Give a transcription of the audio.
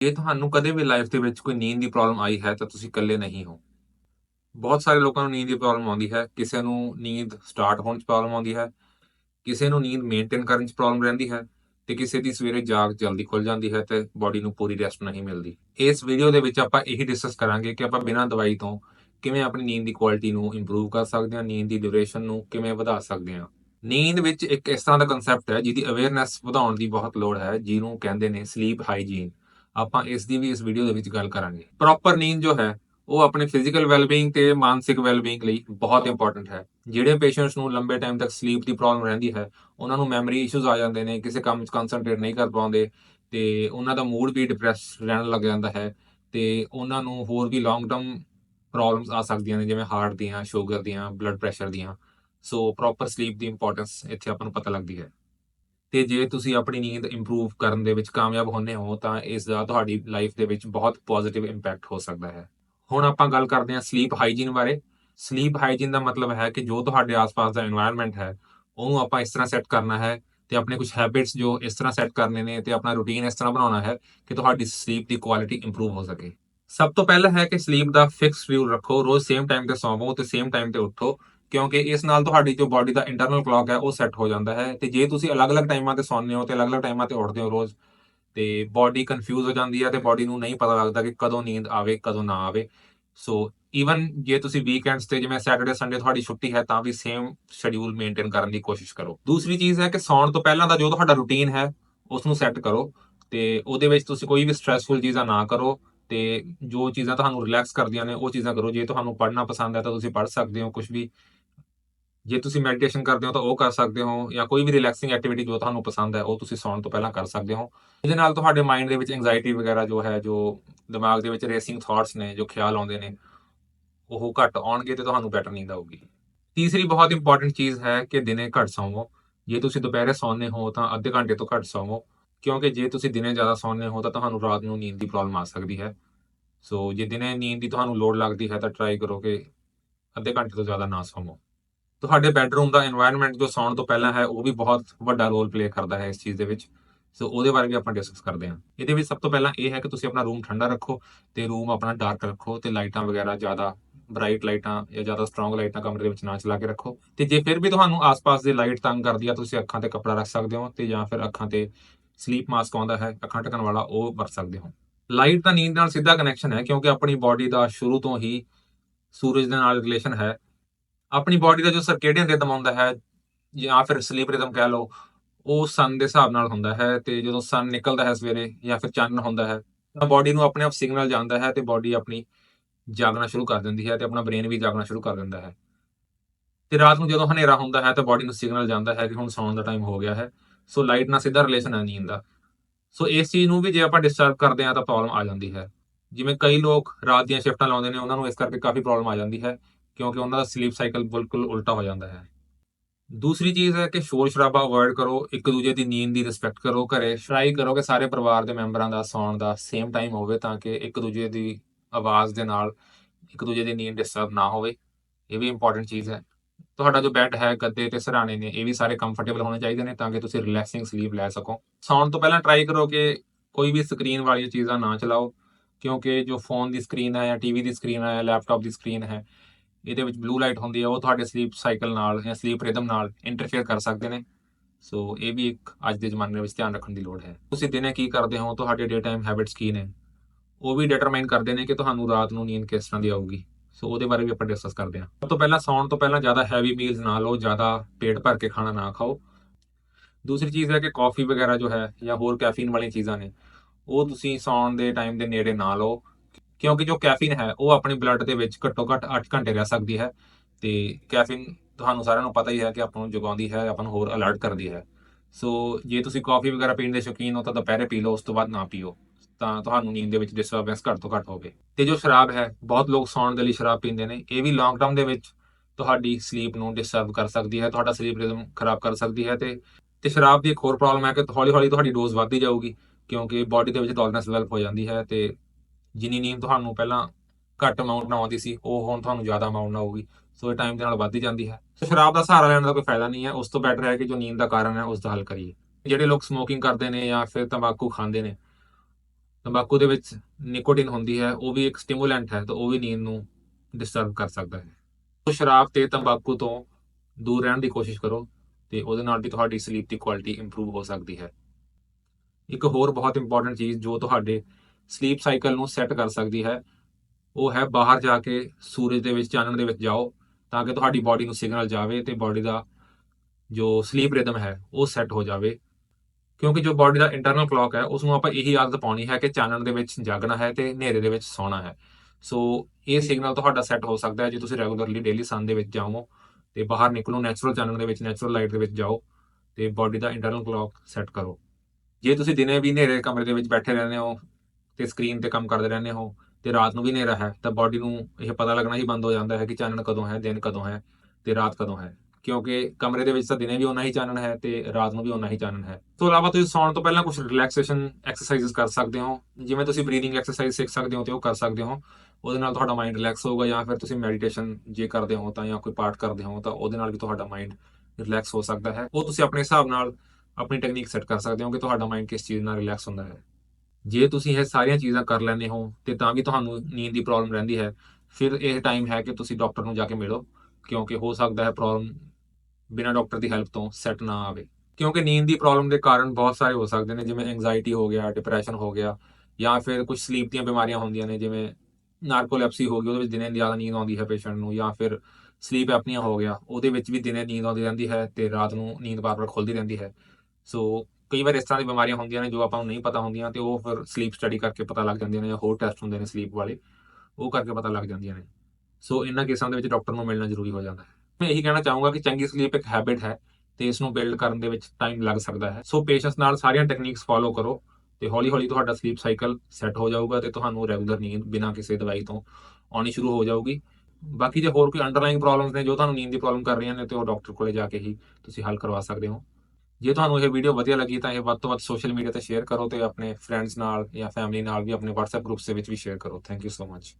ਜੇ ਤੁਹਾਨੂੰ ਕਦੇ ਵੀ ਲਾਈਫ ਦੇ ਵਿੱਚ ਕੋਈ ਨੀਂਦ ਦੀ ਪ੍ਰੋਬਲਮ ਆਈ ਹੈ ਤਾਂ ਤੁਸੀਂ ਇਕੱਲੇ ਨਹੀਂ ਹੋ। ਬਹੁਤ ਸਾਰੇ ਲੋਕਾਂ ਨੂੰ ਨੀਂਦ ਦੀ ਪ੍ਰੋਬਲਮ ਆਉਂਦੀ ਹੈ, ਕਿਸੇ ਨੂੰ ਨੀਂਦ ਸਟਾਰਟ ਹੋਣ 'ਚ ਪ੍ਰੋਬਲਮ ਆਉਂਦੀ ਹੈ, ਕਿਸੇ ਨੂੰ ਨੀਂਦ ਮੇਨਟੇਨ ਕਰਨ 'ਚ ਪ੍ਰੋਬਲਮ ਰਹਿੰਦੀ ਹੈ ਤੇ ਕਿਸੇ ਦੀ ਸਵੇਰੇ ਜਾਗ ਜਲਦੀ ਖੁੱਲ ਜਾਂਦੀ ਹੈ ਤੇ ਬਾਡੀ ਨੂੰ ਪੂਰੀ ਰੈਸਟ ਨਹੀਂ ਮਿਲਦੀ। ਇਸ ਵੀਡੀਓ ਦੇ ਵਿੱਚ ਆਪਾਂ ਇਹੀ ਡਿਸਕਸ ਕਰਾਂਗੇ ਕਿ ਆਪਾਂ ਬਿਨਾਂ ਦਵਾਈ ਤੋਂ ਕਿਵੇਂ ਆਪਣੀ ਨੀਂਦ ਦੀ ਕੁਆਲਿਟੀ ਨੂੰ ਇੰਪਰੂਵ ਕਰ ਸਕਦੇ ਹਾਂ, ਨੀਂਦ ਦੀ ਡਿਊਰੇਸ਼ਨ ਨੂੰ ਕਿਵੇਂ ਵਧਾ ਸਕਦੇ ਹਾਂ। ਨੀਂਦ ਵਿੱਚ ਇੱਕ ਇਸ ਤਰ੍ਹਾਂ ਦਾ ਕਨਸੈਪਟ ਹੈ ਜਿਹਦੀ ਅਵੇਅਰਨੈਸ ਵਧਾਉਣ ਦੀ ਬਹੁਤ ਲੋੜ ਹੈ, ਜਿਹਨੂੰ ਕਹਿੰਦੇ ਨੇ ਸਲੀਪ ਹਾਈਜੀਨ ਆਪਾਂ ਇਸ ਦੀ ਵੀ ਇਸ ਵੀਡੀਓ ਦੇ ਵਿੱਚ ਗੱਲ ਕਰਾਂਗੇ। ਪ੍ਰੋਪਰ ਨੀਂਦ ਜੋ ਹੈ, ਉਹ ਆਪਣੇ ਫਿਜ਼ੀਕਲ ਵੈਲਬੀਇੰਗ ਤੇ ਮਾਨਸਿਕ ਵੈਲਬੀਇੰਗ ਲਈ ਬਹੁਤ ਇੰਪੋਰਟੈਂਟ ਹੈ। ਜਿਹੜੇ ਪੇਸ਼ੈਂਟਸ ਨੂੰ ਲੰਬੇ ਟਾਈਮ ਤੱਕ ਸਲੀਪ ਦੀ ਪ੍ਰੋਬਲਮ ਰਹਿੰਦੀ ਹੈ, ਉਹਨਾਂ ਨੂੰ ਮੈਮਰੀ ਇਸ਼ੂਜ਼ ਆ ਜਾਂਦੇ ਨੇ, ਕਿਸੇ ਕੰਮ 'ਚ ਕਨਸੈਂਟਰੇਟ ਨਹੀਂ ਕਰ ਪਾਉਂਦੇ, ਤੇ ਉਹਨਾਂ ਦਾ ਮੂਡ ਵੀ ਡਿਪਰੈਸ ਰਹਿਣ ਲੱਗ ਜਾਂਦਾ ਹੈ, ਤੇ ਉਹਨਾਂ ਨੂੰ ਹੋਰ ਵੀ ਲੌਂਗ ਟਰਮ ਪ੍ਰੋਬਲਮਸ ਆ ਸਕਦੀਆਂ ਨੇ, ਜਿਵੇਂ ਹਾਰਟ ਦੀਆਂ ਸ਼ੂਗਰ ਦੀਆਂ ਬਲੱਡ ਪ੍ਰੈਸ਼ਰ ਦੀਆਂ। ਸੋ ਪ੍ਰੋਪਰ ਸਲੀਪ ਦੀ ਇੰਪੋਰਟੈਂਸ ਇੱਥੇ ਆਪਾਂ ਨੂੰ ਪਤਾ ਲੱਗਦੀ ਹੈ। ਤੇ ਜੇ ਤੁਸੀਂ ਆਪਣੀ ਨੀਂਦ ਇੰਪਰੂਵ ਕਰਨ ਦੇ ਵਿੱਚ ਕਾਮਯਾਬ ਹੋਣੇ ਹੋ, ਤਾਂ ਇਸ ਦਾ ਤੁਹਾਡੀ ਲਾਈਫ ਦੇ ਵਿੱਚ ਬਹੁਤ ਪੋਜ਼ਿਟਿਵ ਇੰਪੈਕਟ ਹੋ ਸਕਦਾ ਹੈ। ਹੁਣ ਆਪਾਂ ਗੱਲ ਕਰਦੇ ਹਾਂ ਸਲੀਪ ਹਾਈਜੀਨ ਬਾਰੇ। ਸਲੀਪ ਹਾਈਜੀਨ ਦਾ ਮਤਲਬ ਹੈ ਕਿ ਜੋ ਤੁਹਾਡੇ ਆਸ-ਪਾਸ ਦਾ এনवायरमेंट ਹੈ, ਉਹਨੂੰ ਆਪਾਂ ਇਸ ਤਰ੍ਹਾਂ ਸੈੱਟ ਕਰਨਾ ਹੈ ਤੇ ਆਪਣੇ ਕੁਝ ਹੈਬਿਟਸ ਜੋ ਇਸ ਤਰ੍ਹਾਂ ਸੈੱਟ ਕਰਨੇ ਨੇ ਤੇ ਆਪਣਾ ਰੁਟੀਨ ਇਸ ਤਰ੍ਹਾਂ ਬਣਾਉਣਾ ਹੈ ਕਿ ਤੁਹਾਡੀ ਸਲੀਪ ਦੀ ਕੁਆਲਿਟੀ ਇੰਪਰੂਵ ਹੋ ਸਕੇ। ਸਭ ਤੋਂ ਪਹਿਲਾਂ ਹੈ ਕਿ ਸਲੀਪ ਦਾ ਫਿਕਸ ਸ਼ਡਿਊਲ ਰੱਖੋ। ਰੋਜ਼ ਸੇਮ ਟਾਈਮ ਤੇ ਸੌਵੋ ਤੇ ਸੇਮ ਟਾਈਮ ਤੇ ਉੱਠੋ। ਕਿਉਂਕਿ ਇਸ ਨਾਲ ਤੁਹਾਡੀ ਜੋ ਬਾਡੀ ਦਾ ਇੰਟਰਨਲ ਕਲੌਕ ਹੈ, ਉਹ ਸੈੱਟ ਹੋ ਜਾਂਦਾ ਹੈ ਤੇ ਜੇ ਤੁਸੀਂ ਅਲੱਗ-ਅਲੱਗ ਟਾਈਮਾਂ ਤੇ ਸੌਂਦੇ ਹੋ ਤੇ ਅਲੱਗ-ਅਲੱਗ ਟਾਈਮਾਂ ਤੇ ਉੱਠਦੇ ਹੋ ਰੋਜ਼, ਤੇ ਬਾਡੀ ਕਨਫਿਊਜ਼ ਹੋ ਜਾਂਦੀ ਹੈ ਤੇ ਬਾਡੀ ਨੂੰ ਨਹੀਂ ਪਤਾ ਲੱਗਦਾ ਕਿ ਕਦੋਂ ਨੀਂਦ ਆਵੇ, ਕਦੋਂ ਨਾ ਆਵੇ। ਸੋ ਈਵਨ ਜੇ ਤੁਸੀਂ ਵੀਕਐਂਡਸ ਤੇ ਜਿਵੇਂ ਸੈਟਰਡੇ ਸੰਡੇ ਤੁਹਾਡੀ ਛੁੱਟੀ ਹੈ, ਤਾਂ ਵੀ ਸੇਮ ਸ਼ਡਿਊਲ ਮੇਨਟੇਨ ਕਰਨ ਦੀ ਕੋਸ਼ਿਸ਼ ਕਰੋ। ਦੂਸਰੀ ਚੀਜ਼ ਹੈ ਕਿ ਸੌਣ ਤੋਂ ਪਹਿਲਾਂ ਦਾ ਜੋ ਤੁਹਾਡਾ ਰੁਟੀਨ ਹੈ ਉਸ ਨੂੰ ਸੈੱਟ ਕਰੋ ਤੇ ਉਹਦੇ ਵਿੱਚ ਤੁਸੀਂ ਕੋਈ ਵੀ ਸਟ੍ਰੈਸਫੁਲ ਚੀਜ਼ਾਂ ਨਾ ਕਰੋ ਤੇ ਜੋ ਚੀਜ਼ਾਂ ਤੁਹਾਨੂੰ ਰਿਲੈਕਸ ਕਰਦੀਆਂ ਨੇ, ਉਹ ਚੀਜ਼ਾਂ ਕਰੋ। ਜੇ ਤੁਹਾਨੂੰ ਪੜ੍ਹਨਾ ਪਸੰਦ ਹੈ ਤਾਂ ਤੁਸੀਂ ਪੜ੍ਹ ਸਕਦੇ ਹੋ ਕੁਝ ਵੀ। ਜੇ ਤੁਸੀਂ ਮੈਡੀਟੇਸ਼ਨ ਕਰਦੇ ਹੋ ਤਾਂ ਉਹ ਕਰ ਸਕਦੇ ਹੋ ਜਾਂ ਕੋਈ ਵੀ ਰਿਲੈਕਸਿੰਗ ਐਕਟੀਵਿਟੀ ਜੋ ਤੁਹਾਨੂੰ ਪਸੰਦ ਹੈ, ਉਹ ਤੁਸੀਂ ਸੌਣ ਤੋਂ ਪਹਿਲਾਂ ਕਰ ਸਕਦੇ ਹੋ। ਇਹਦੇ ਨਾਲ ਤੁਹਾਡੇ ਮਾਈਂਡ ਦੇ ਵਿੱਚ ਐਂਜ਼ਾਇਟੀ ਵਗੈਰਾ ਜੋ ਹੈ, ਜੋ ਦਿਮਾਗ ਦੇ ਵਿੱਚ ਰੇਸਿੰਗ ਥਾਟਸ ਨੇ, ਜੋ ਖਿਆਲ ਆਉਂਦੇ ਨੇ, ਉਹ ਘੱਟ ਆਉਣਗੇ ਤੇ ਤੁਹਾਨੂੰ ਬੈਟਰ ਨੀਂਦ ਆਊਗੀ। ਤੀਸਰੀ ਬਹੁਤ ਇੰਪੋਰਟੈਂਟ ਚੀਜ਼ ਹੈ ਕਿ ਦਿਨੇ ਘੱਟ ਸੌਵੋ। ਜੇ ਤੁਸੀਂ ਦੁਪਹਿਰੇ ਸੌਂਦੇ ਹੋ ਤਾਂ ਅੱਧੇ ਘੰਟੇ ਤੋਂ ਘੱਟ ਸੌਵੋ, ਕਿਉਂਕਿ ਜੇ ਤੁਸੀਂ ਦਿਨੇ ਜ਼ਿਆਦਾ ਸੌਂਦੇ ਹੋ ਤਾਂ ਤੁਹਾਨੂੰ ਰਾਤ ਨੂੰ ਨੀਂਦ ਦੀ ਪ੍ਰੋਬਲਮ ਆ ਸਕਦੀ ਹੈ। ਸੋ ਜੇ ਦਿਨੇ ਨੀਂਦ ਦੀ ਤੁਹਾਨੂੰ ਲੋੜ ਲੱਗਦੀ ਹੈ ਤਾਂ ਟਰਾਈ ਕਰੋ ਕਿ ਅੱਧੇ ਘੰਟੇ ਤੋਂ ਜ਼ਿਆਦਾ ਨਾ ਸੌਵੋ। ਤੁਹਾਡੇ ਬੈਡਰੂਮ ਦਾ এনवायरमेंट ਜੋ ਸੌਣ ਤੋਂ ਪਹਿਲਾਂ ਹੈ, ਉਹ ਵੀ ਬਹੁਤ ਵੱਡਾ ਰੋਲ ਪਲੇ ਕਰਦਾ ਹੈ ਇਸ ਚੀਜ਼ ਦੇ ਵਿੱਚ। ਸੋ ਉਹਦੇ ਬਾਰੇ ਵੀ ਆਪਾਂ ਡਿਸਕਸ ਕਰਦੇ ਹਾਂ। ਇਹਦੇ ਵਿੱਚ ਸਭ ਤੋਂ ਪਹਿਲਾਂ ਇਹ ਹੈ ਕਿ ਤੁਸੀਂ ਆਪਣਾ ਰੂਮ ਠੰਡਾ ਰੱਖੋ ਤੇ ਰੂਮ ਆਪਣਾ ਡਾਰਕ ਰੱਖੋ ਤੇ ਲਾਈਟਾਂ ਵਗੈਰਾ ਜ਼ਿਆਦਾ ਬ੍ਰਾਈਟ ਲਾਈਟਾਂ ਜਾਂ ਜ਼ਿਆਦਾ ਸਟਰੋਂਗ ਲਾਈਟਾਂ ਕਮਰੇ ਦੇ ਵਿੱਚ ਨਾ ਚਲਾ ਕੇ ਰੱਖੋ। ਤੇ ਜੇ ਫਿਰ ਵੀ ਤੁਹਾਨੂੰ ਆਸ-ਪਾਸ ਦੀ ਲਾਈਟ ਤੰਗ ਕਰਦੀ ਆ, ਤੁਸੀਂ ਅੱਖਾਂ ਤੇ ਕੱਪੜਾ ਰੱਖ ਸਕਦੇ ਹੋ ਤੇ ਜਾਂ ਫਿਰ ਅੱਖਾਂ ਤੇ ਸਲੀਪ ਮਾਸਕ ਆਉਂਦਾ ਹੈ, ਅੱਖਾਂ ਢਕਣ ਵਾਲਾ ਉਹ ਵਰਤ ਸਕਦੇ ਹੋ। ਲਾਈਟ ਦਾ ਨੀਂਦ ਨਾਲ ਸਿੱਧਾ ਕਨੈਕਸ਼ਨ ਹੈ ਕਿਉਂਕਿ ਆਪਣੀ ਬਾਡੀ ਦਾ ਸ਼ੁਰੂ ਤੋਂ ਹੀ ਸੂਰਜ ਦੇ ਨਾਲ ਰਿਲੇਸ਼ਨ ਹੈ। ਆਪਣੀ ਬਾਡੀ ਦਾ ਜੋ ਸਰਕੇਡੀਅਨ ਰਿਦਮ ਆਉਂਦਾ ਹੈ, ਜਾਂ ਫਿਰ ਸਲੀਪ ਰਿਦਮ ਕਹਿ ਲਓ, ਉਹ ਸਨ ਦੇ ਹਿਸਾਬ ਨਾਲ ਹੁੰਦਾ ਹੈ ਤੇ ਜਦੋਂ ਸਨ ਨਿਕਲਦਾ ਹੈ ਸਵੇਰੇ ਜਾਂ ਫਿਰ ਚੰਨ ਹੁੰਦਾ ਹੈ, ਤਾਂ ਬਾਡੀ ਨੂੰ ਆਪਣੇ ਆਪ ਸਿਗਨਲ ਜਾਂਦਾ ਹੈ ਤੇ ਬਾਡੀ ਆਪਣੀ ਜਾਗਣਾ ਸ਼ੁਰੂ ਕਰ ਦਿੰਦੀ ਹੈ ਤੇ ਆਪਣਾ ਬ੍ਰੇਨ ਵੀ ਜਾਗਣਾ ਸ਼ੁਰੂ ਕਰ ਦਿੰਦਾ ਹੈ। ਤੇ ਰਾਤ ਨੂੰ ਜਦੋਂ ਹਨੇਰਾ ਹੁੰਦਾ ਹੈ ਤਾਂ ਬਾਡੀ ਨੂੰ ਸਿਗਨਲ ਜਾਂਦਾ ਹੈ ਕਿ ਹੁਣ ਸੌਣ ਦਾ ਟਾਈਮ ਹੋ ਗਿਆ ਹੈ, ਸੋ ਲਾਈਟ ਨਾਲ ਸਿੱਧਾ ਰਿਲੇਸ਼ਨ ਹੈ ਨੀਂਦ ਦਾ ਸੋ ਇਸ ਚੀਜ਼ ਨੂੰ ਵੀ ਜੇ ਆਪਾਂ ਡਿਸਟਰਬ ਕਰਦੇ ਹਾਂ ਤਾਂ ਪ੍ਰੋਬਲਮ ਆ ਜਾਂਦੀ ਹੈ। ਜਿਵੇਂ ਕਈ ਲੋਕ ਰਾਤ ਦੀਆਂ ਸ਼ਿਫਟਾਂ ਲਾਉਂਦੇ ਨੇ, ਉਹਨਾਂ ਨੂੰ ਇਸ ਕਰਕੇ ਕਾਫੀ ਪ੍ਰੋਬਲਮ ਆ ਜਾਂਦੀ ਹੈ। ਕਿਉਂਕਿ ਉਹਨਾਂ ਦਾ ਸਲੀਪ ਸਾਈਕਲ ਬਿਲਕੁਲ ਉਲਟਾ ਹੋ ਜਾਂਦਾ ਹੈ। ਦੂਸਰੀ ਚੀਜ਼ ਹੈ ਕਿ ਸ਼ੋਰ ਸ਼ਰਾਬਾ ਅਵੋਇਡ ਕਰੋ, ਇੱਕ ਦੂਜੇ ਦੀ ਨੀਂਦ ਦੀ ਰਿਸਪੈਕਟ ਕਰੋ, ਘਰੇ ਟਰਾਈ ਕਰੋ ਕਿ ਸਾਰੇ ਪਰਿਵਾਰ ਦੇ ਮੈਂਬਰਾਂ ਦਾ ਸੌਣ ਦਾ ਸੇਮ ਟਾਈਮ ਹੋਵੇ ਤਾਂ ਕਿ ਇੱਕ ਦੂਜੇ ਦੀ ਆਵਾਜ਼ ਦੇ ਨਾਲ ਇੱਕ ਦੂਜੇ ਦੀ ਨੀਂਦ ਡਿਸਟਰਬ ਨਾ ਹੋਵੇ। ਇਹ ਵੀ ਇੰਪੋਰਟੈਂਟ ਚੀਜ਼ ਹੈ। ਤੁਹਾਡਾ ਜੋ ਬੈੱਡ ਹੈ, ਗੱਦੇ ਤੇ ਸਰਾਣੇ ਨੇ, ਇਹ ਵੀ ਸਾਰੇ ਕੰਫਰਟੇਬਲ ਹੋਣੇ ਚਾਹੀਦੇ ਨੇ ਤਾਂ ਕਿ ਤੁਸੀਂ ਰਿਲੈਕਸਿੰਗ ਸਲੀਪ ਲੈ ਸਕੋ। ਸੌਣ ਤੋਂ ਪਹਿਲਾਂ ਟਰਾਈ ਕਰੋ ਕਿ ਕੋਈ ਵੀ ਸਕਰੀਨ ਵਾਲੀਆਂ ਚੀਜ਼ਾਂ ਨਾ ਚਲਾਓ, ਕਿਉਂਕਿ ਜੋ ਫੋਨ ਦੀ ਸਕਰੀਨ ਹੈ ਜਾਂ ਟੀਵੀ ਦੀ ਸਕਰੀਨ ਹੈ ਜਾਂ ਲੈਪਟਾਪ ਦੀ ਸਕਰੀਨ ਹੈ ਇਹਦੇ ਵਿੱਚ ਬਲੂ ਲਾਈਟ ਹੁੰਦੀ ਹੈ ਉਹ ਤੁਹਾਡੇ ਸਲੀਪ ਸਾਈਕਲ ਨਾਲ ਜਾਂ ਸਲੀਪ ਰਿਦਮ ਨਾਲ ਇੰਟਰਫੇਅਰ ਕਰ ਸਕਦੇ ਨੇ। ਸੋ ਇਹ ਵੀ ਇੱਕ ਅੱਜ ਦੇ ਜ਼ਮਾਨੇ ਵਿੱਚ ਧਿਆਨ ਰੱਖਣ ਦੀ ਲੋੜ ਹੈ। ਤੁਸੀਂ ਦਿਨੇ ਕੀ ਕਰਦੇ ਹੋ? ਤੁਹਾਡੇ ਡੇ ਟਾਈਮ ਹੈਬਿਟਸ ਕੀ ਨੇ? ਉਹ ਵੀ ਡਿਟਰਮਾਈਨ ਕਰਦੇ ਨੇ ਕਿ ਤੁਹਾਨੂੰ ਰਾਤ ਨੂੰ ਨੀਂਦ ਕਿਸ ਤਰ੍ਹਾਂ ਦੀ ਆਊਗੀ। ਸੋ ਉਹਦੇ ਬਾਰੇ ਵੀ ਆਪਾਂ ਡਿਸਕਸ ਕਰਦੇ ਹਾਂ। ਸਭ ਤੋਂ ਪਹਿਲਾਂ ਸੌਣ ਤੋਂ ਪਹਿਲਾਂ ਜ਼ਿਆਦਾ ਹੈਵੀ ਮੀਲਸ ਨਾ ਲਓ, ਜ਼ਿਆਦਾ ਪੇਟ ਭਰ ਕੇ ਖਾਣਾ ਨਾ ਖਾਓ। ਦੂਸਰੀ ਚੀਜ਼ ਹੈ ਕਿ ਕਾਫੀ ਵਗੈਰਾ ਜੋ ਹੈ ਜਾਂ ਹੋਰ ਕੈਫੀਨ ਵਾਲੀਆਂ ਚੀਜ਼ਾਂ ਨੇ, ਉਹ ਤੁਸੀਂ ਸੌਣ ਦੇ ਟਾਈਮ ਦੇ ਨੇੜੇ ਨਾ ਲਓ। ਕਿਉਂਕਿ ਜੋ ਕੈਫੀਨ ਹੈ, ਉਹ ਆਪਣੇ ਬਲੱਡ ਦੇ ਵਿੱਚ ਘੱਟੋ ਘੱਟ 8 ਘੰਟੇ ਰਹਿ ਸਕਦੀ ਹੈ ਤੇ ਕੈਫੀਨ ਤੁਹਾਨੂੰ ਸਾਰਿਆਂ ਨੂੰ ਪਤਾ ਹੀ ਹੈ ਕਿ ਆਪਾਂ ਨੂੰ ਜਗਾਉਂਦੀ ਹੈ, ਆਪਾਂ ਨੂੰ ਹੋਰ ਅਲਰਟ ਕਰਦੀ ਹੈ। ਸੋ ਜੇ ਤੁਸੀਂ ਕਾਫੀ ਵਗੈਰਾ ਪੀਣ ਦੇ ਸ਼ੌਕੀਨ ਹੋ ਤਾਂ ਦੁਪਹਿਰੇ ਪੀ ਲਓ, ਉਸ ਤੋਂ ਬਾਅਦ ਨਾ ਪੀਓ, ਤਾਂ ਤੁਹਾਨੂੰ ਨੀਂਦ ਦੇ ਵਿੱਚ ਡਿਸਟਰਬੈਂਸ ਘੱਟ ਤੋਂ ਘੱਟ ਹੋਵੇ। ਤੇ ਜੋ ਸ਼ਰਾਬ ਹੈ, ਬਹੁਤ ਲੋਕ ਸੌਣ ਦੇ ਲਈ ਸ਼ਰਾਬ ਪੀਂਦੇ ਨੇ, ਇਹ ਵੀ ਲੌਂਗ ਟਰਮ ਦੇ ਵਿੱਚ ਤੁਹਾਡੀ ਸਲੀਪ ਨੂੰ ਡਿਸਟਰਬ ਕਰ ਸਕਦੀ ਹੈ, ਤੁਹਾਡਾ ਸਲੀਪ ਰਿਦਮ ਖਰਾਬ ਕਰ ਸਕਦੀ ਹੈ ਤੇ ਤੇ ਸ਼ਰਾਬ ਦੀ ਇੱਕ ਹੋਰ ਪ੍ਰੋਬਲਮ ਹੈ ਕਿ ਹੌਲੀ ਹੌਲੀ ਤੁਹਾਡੀ ਡੋਜ਼ ਵੱਧਦੀ ਜਾਊਗੀ, ਕਿਉਂਕਿ ਬਾਡੀ ਦੇ ਵਿੱਚ ਡੋਲਨੈਸ ਡਿਵੈਲਪ ਹੋ ਜਾਂਦੀ ਹੈ ਤੇ ਜਿੰਨੀ ਨੀਂਦ ਤੁਹਾਨੂੰ ਪਹਿਲਾਂ ਘੱਟ ਅਮਾਉਂਟ ਨਾਲ ਆਉਂਦੀ ਸੀ, ਉਹ ਹੁਣ ਤੁਹਾਨੂੰ ਜ਼ਿਆਦਾ ਅਮਾਉਂਟ ਨਾਲ ਆਊਗੀ। ਸੋ ਇਹ ਟਾਈਮ ਦੇ ਨਾਲ ਵੱਧਦੀ ਜਾਂਦੀ ਹੈ। ਸੋ ਸ਼ਰਾਬ ਦਾ ਸਹਾਰਾ ਲੈਣ ਦਾ ਕੋਈ ਫਾਇਦਾ ਨਹੀਂ ਹੈ। ਉਸ ਤੋਂ ਬੈਟਰ ਹੈ ਕਿ ਜੋ ਨੀਂਦ ਦਾ ਕਾਰਨ ਹੈ, ਉਸ ਦਾ ਹੱਲ ਕਰੀਏ। ਜਿਹੜੇ ਲੋਕ ਸਮੋਕਿੰਗ ਕਰਦੇ ਨੇ ਜਾਂ ਫਿਰ ਤੰਬਾਕੂ ਖਾਂਦੇ ਨੇ, ਤੰਬਾਕੂ ਦੇ ਵਿੱਚ ਨਿਕੋਟਿਨ ਹੁੰਦੀ ਹੈ, ਉਹ ਵੀ ਇੱਕ ਸਟਿਮੂਲੈਂਟ ਹੈ, ਤਾਂ ਉਹ ਵੀ ਨੀਂਦ ਨੂੰ ਡਿਸਟਰਬ ਕਰ ਸਕਦਾ ਹੈ। ਸੋ ਸ਼ਰਾਬ ਤੇ ਤੰਬਾਕੂ ਤੋਂ ਦੂਰ ਰਹਿਣ ਦੀ ਕੋਸ਼ਿਸ਼ ਕਰੋ, ਤੇ ਉਹਦੇ ਨਾਲ ਵੀ ਤੁਹਾਡੀ ਸਲੀਪ ਦੀ ਕੁਆਲਿਟੀ ਇੰਪਰੂਵ ਹੋ ਸਕਦੀ ਹੈ। ਇੱਕ ਹੋਰ ਬਹੁਤ ਇੰਪੋਰਟੈਂਟ ਚੀਜ਼ ਜੋ ਤੁਹਾਡੇ ਸਲੀਪ ਸਾਈਕਲ ਨੂੰ ਸੈੱਟ ਕਰ ਸਕਦੀ ਹੈ। ਉਹ ਹੈ ਬਾਹਰ ਜਾ ਕੇ ਸੂਰਜ ਦੇ ਵਿੱਚ, ਚਾਨਣ ਦੇ ਵਿੱਚ ਜਾਓ ਤਾਂ ਕਿ ਤੁਹਾਡੀ ਬਾਡੀ ਨੂੰ ਸਿਗਨਲ ਜਾਵੇ ਤੇ ਬਾਡੀ ਦਾ ਜੋ ਸਲੀਪ ਰਿਦਮ ਹੈ ਉਹ ਸੈੱਟ ਹੋ ਜਾਵੇ। ਕਿਉਂਕਿ ਜੋ ਬਾਡੀ ਦਾ ਇੰਟਰਨਲ ਕਲੌਕ ਹੈ ਉਸ ਨੂੰ ਆਪਾਂ ਇਹੀ ਆਦਤ ਪਾਉਣੀ ਹੈ ਕਿ ਚਾਨਣ ਦੇ ਵਿੱਚ ਜਾਗਣਾ ਹੈ ਤੇ ਹਨੇਰੇ ਦੇ ਵਿੱਚ ਸੌਣਾ ਹੈ। ਸੋ ਇਹ ਸਿਗਨਲ ਤੁਹਾਡਾ ਸੈੱਟ ਹੋ ਸਕਦਾ ਹੈ ਜੇ ਤੁਸੀਂ ਰੈਗੂਲਰਲੀ ਡੇਲੀ ਸਨ ਦੇ ਵਿੱਚ ਜਾਓ ਤੇ ਬਾਹਰ ਨਿਕਲੋ ਨੈਚੁਰਲ ਚਾਨਣ ਦੇ ਵਿੱਚ ਨੈਚੁਰਲ ਲਾਈਟ ਦੇ ਵਿੱਚ ਜਾਓ ਤੇ ਬਾਡੀ ਦਾ ਇੰਟਰਨਲ ਕਲੌਕ ਸੈੱਟ ਕਰੋ। ਜੇ ਤੁਸੀਂ ਦਿਨੇ ਵੀ ਹਨੇਰੇ ਕਮਰੇ ਦੇ ਵਿੱਚ ਬੈਠੇ ਰਹਿੰਦੇ ਹੋ ਤੇ ਸਕਰੀਨ ਤੇ ਕੰਮ ਕਰਦੇ ਰਹਿੰਦੇ ਹੋ ਤੇ ਰਾਤ ਨੂੰ ਵੀ ਹਨੇਰਾ ਹੈ, ਤਾਂ ਬਾਡੀ ਨੂੰ ਇਹ ਪਤਾ ਲੱਗਣਾ ਹੀ ਬੰਦ ਹੋ ਜਾਂਦਾ ਹੈ ਕਿ ਚਾਨਣ ਕਦੋਂ ਹੈ, ਦਿਨ ਕਦੋਂ ਹੈ ਤੇ ਰਾਤ ਕਦੋਂ ਹੈ। ਕਿਉਂਕਿ ਕਮਰੇ ਦੇ ਵਿੱਚ ਤਾਂ ਦਿਨੇ ਵੀ ਉਨਾ ਹੀ ਚਾਨਣ ਹੈ ਤੇ ਰਾਤ ਨੂੰ ਵੀ ਉਨਾ ਹੀ ਚਾਨਣ ਹੈ। ਇਸ ਤੋਂ ਇਲਾਵਾ ਤੁਸੀਂ ਸੌਣ ਤੋਂ ਪਹਿਲਾਂ ਕੁਝ ਰਿਲੈਕਸੇਸ਼ਨ ਐਕਸਰਸਾਈਜ਼ ਕਰ ਸਕਦੇ ਹੋ, ਜਿਵੇਂ ਤੁਸੀਂ ਬਰੀਥਿੰਗ ਐਕਸਰਸਾਈਜ਼ ਸਿੱਖ ਸਕਦੇ ਹੋ ਤੇ ਉਹ ਕਰ ਸਕਦੇ ਹੋ। ਉਹਦੇ ਨਾਲ ਤੁਹਾਡਾ ਮਾਈਂਡ ਰਿਲੈਕਸ ਹੋਊਗਾ ਜਾਂ ਫਿਰ ਤੁਸੀਂ ਮੈਡੀਟੇਸ਼ਨ ਜੇ ਕਰਦੇ ਹੋ ਤਾਂ ਜਾਂ ਕੋਈ ਪਾਠ ਕਰਦੇ ਹੋ ਤਾਂ ਉਹਦੇ ਨਾਲ ਵੀ ਤੁਹਾਡਾ ਮਾਈਂਡ ਰਿਲੈਕਸ ਹੋ ਸਕਦਾ ਹੈ। ਉਹ ਤੁਸੀਂ ਆਪਣੇ ਹਿਸਾਬ ਨਾਲ ਆਪਣੀ ਟੈਕਨੀਕ ਸੈੱਟ ਕਰ ਸਕਦੇ ਹੋ ਕਿ ਤੁਹਾਡਾ ਮਾਈਂਡ ਕਿਸ ਚੀਜ਼ ਨਾਲ ਰਿਲੈਕਸ ਹੁੰਦਾ ਹੈ। ਜੇ ਤੁਸੀਂ ਇਹ ਸਾਰੀਆਂ ਚੀਜ਼ਾਂ ਕਰ ਲੈਂਦੇ ਹੋ ਤੇ ਤਾਂ ਵੀ ਤੁਹਾਨੂੰ ਨੀਂਦ ਦੀ ਪ੍ਰੋਬਲਮ ਰਹਿੰਦੀ ਹੈ, ਫਿਰ ਇਹ ਟਾਈਮ ਹੈ ਕਿ ਤੁਸੀਂ ਡਾਕਟਰ ਨੂੰ ਜਾ ਕੇ ਮਿਲੋ, ਕਿਉਂਕਿ ਹੋ ਸਕਦਾ ਹੈ ਪ੍ਰੋਬਲਮ ਬਿਨਾਂ ਡਾਕਟਰ ਦੀ ਹੈਲਪ ਤੋਂ ਸੈੱਟ ਨਾ ਆਵੇ। ਕਿਉਂਕਿ ਨੀਂਦ ਦੀ ਪ੍ਰੋਬਲਮ ਦੇ ਕਾਰਨ ਬਹੁਤ ਸਾਰੇ ਹੋ ਸਕਦੇ ਨੇ, ਜਿਵੇਂ ਐਂਜ਼ਾਈਟੀ ਹੋ ਗਿਆ ਡਿਪਰੈਸ਼ਨ ਹੋ ਗਿਆ, ਜਾਂ ਫਿਰ ਕੁਝ ਸਲੀਪ ਦੀਆਂ ਬਿਮਾਰੀਆਂ ਹੁੰਦੀਆਂ ਨੇ, ਜਿਵੇਂ ਨਾਰਕੋਲੈਪਸੀ ਹੋ ਗਈ, ਉਹਦੇ ਵਿੱਚ ਦਿਨੇ ਜ਼ਿਆਦਾ ਨੀਂਦ ਆਉਂਦੀ ਹੈ ਪੇਸ਼ੈਂਟ ਨੂੰ, ਜਾਂ ਫਿਰ ਸਲੀਪ ਐਪਨੀਆ ਹੋ ਗਿਆ, ਉਹਦੇ ਵਿੱਚ ਵੀ ਦਿਨੇ ਨੀਂਦ ਆਉਂਦੀ ਰਹਿੰਦੀ ਹੈ ਤੇ ਰਾਤ ਨੂੰ ਨੀਂਦ ਬਾਰ-ਬਾਰ ਖੁੱਲਦੀ ਰਹਿੰਦੀ ਹੈ। ਸੋ ਕਈ ਵਾਰ ਇਸ ਤਰ੍ਹਾਂ ਦੀ ਬਿਮਾਰੀਆਂ ਹੁੰਦੀਆਂ ਨੇ ਜੋ ਆਪਾਂ ਨੂੰ ਨਹੀਂ ਪਤਾ ਹੁੰਦੀਆਂ ਤੇ ਉਹ ਫਿਰ ਸਲੀਪ ਸਟੱਡੀ ਕਰਕੇ ਪਤਾ ਲੱਗ ਜਾਂਦੀਆਂ ਨੇ ਜਾਂ ਹੋਰ ਟੈਸਟ ਹੁੰਦੇ ਨੇ ਸਲੀਪ ਵਾਲੇ, ਉਹ ਕਰਕੇ ਪਤਾ ਲੱਗ ਜਾਂਦੀਆਂ ਨੇ। ਸੋ ਇਹਨਾਂ ਕੇਸਾਂ ਦੇ ਵਿੱਚ ਡਾਕਟਰ ਨੂੰ ਮਿਲਣਾ ਜ਼ਰੂਰੀ ਹੋ ਜਾਂਦਾ ਹੈ। ਮੈਂ ਇਹੀ ਕਹਿਣਾ ਚਾਹੂੰਗਾ ਕਿ ਚੰਗੀ ਸਲੀਪ ਇੱਕ ਹੈਬਿਟ ਹੈ ਤੇ ਇਸ ਨੂੰ ਬਿਲਡ ਕਰਨ ਦੇ ਵਿੱਚ ਟਾਈਮ ਲੱਗ ਸਕਦਾ ਹੈ। ਸੋ ਪੇਸ਼ੈਂਟਸ ਨਾਲ ਸਾਰੀਆਂ ਟੈਕਨੀਕਸ ਫੋਲੋ ਕਰੋ ਤੇ ਹੌਲੀ-ਹੌਲੀ ਤੁਹਾਡਾ ਸਲੀਪ ਸਾਈਕਲ ਸੈੱਟ ਹੋ ਜਾਊਗਾ ਤੇ ਤੁਹਾਨੂੰ ਰੈਗੂਲਰ ਨੀਂਦ ਬਿਨਾਂ ਕਿਸੇ ਦਵਾਈ ਤੋਂ ਆਉਣੀ ਸ਼ੁਰੂ ਹੋ ਜਾਊਗੀ। ਬਾਕੀ ਜੇ ਹੋਰ ਕੋਈ ਅੰਡਰਲਾਈਂਗ ਪ੍ਰੋਬਲਮਸ ਨੇ ਜੋ ਤੁਹਾਨੂੰ ਨੀਂਦ ਦੀ ਪ੍ਰੋਬਲਮ ਕਰ ਰਹੀਆਂ ਨੇ ਤੇ ਉਹ ਡਾਕਟਰ ਕੋਲੇ ਜਾ ਕੇ ਹੀ ਤੁਸੀਂ ਹੱਲ ਕਰਵਾ ਸਕਦੇ ਹੋ। ਜੇ ਤੁਹਾਨੂੰ ਇਹ ਵੀਡੀਓ ਵਧੀਆ ਲੱਗੀ ਤਾਂ ਇਹ ਵੱਧ ਤੋਂ ਵੱਧ ਸੋਸ਼ਲ ਮੀਡੀਆ ਤੇ ਸ਼ੇਅਰ ਕਰੋ ਤੇ ਆਪਣੇ ਫਰੈਂਡਸ ਨਾਲ ਜਾਂ ਫੈਮਿਲੀ ਨਾਲ ਵੀ ਆਪਣੇ WhatsApp ਗਰੁੱਪਸ ਦੇ ਵਿੱਚ ਵੀ ਸ਼ੇਅਰ ਕਰੋ। Thank you so much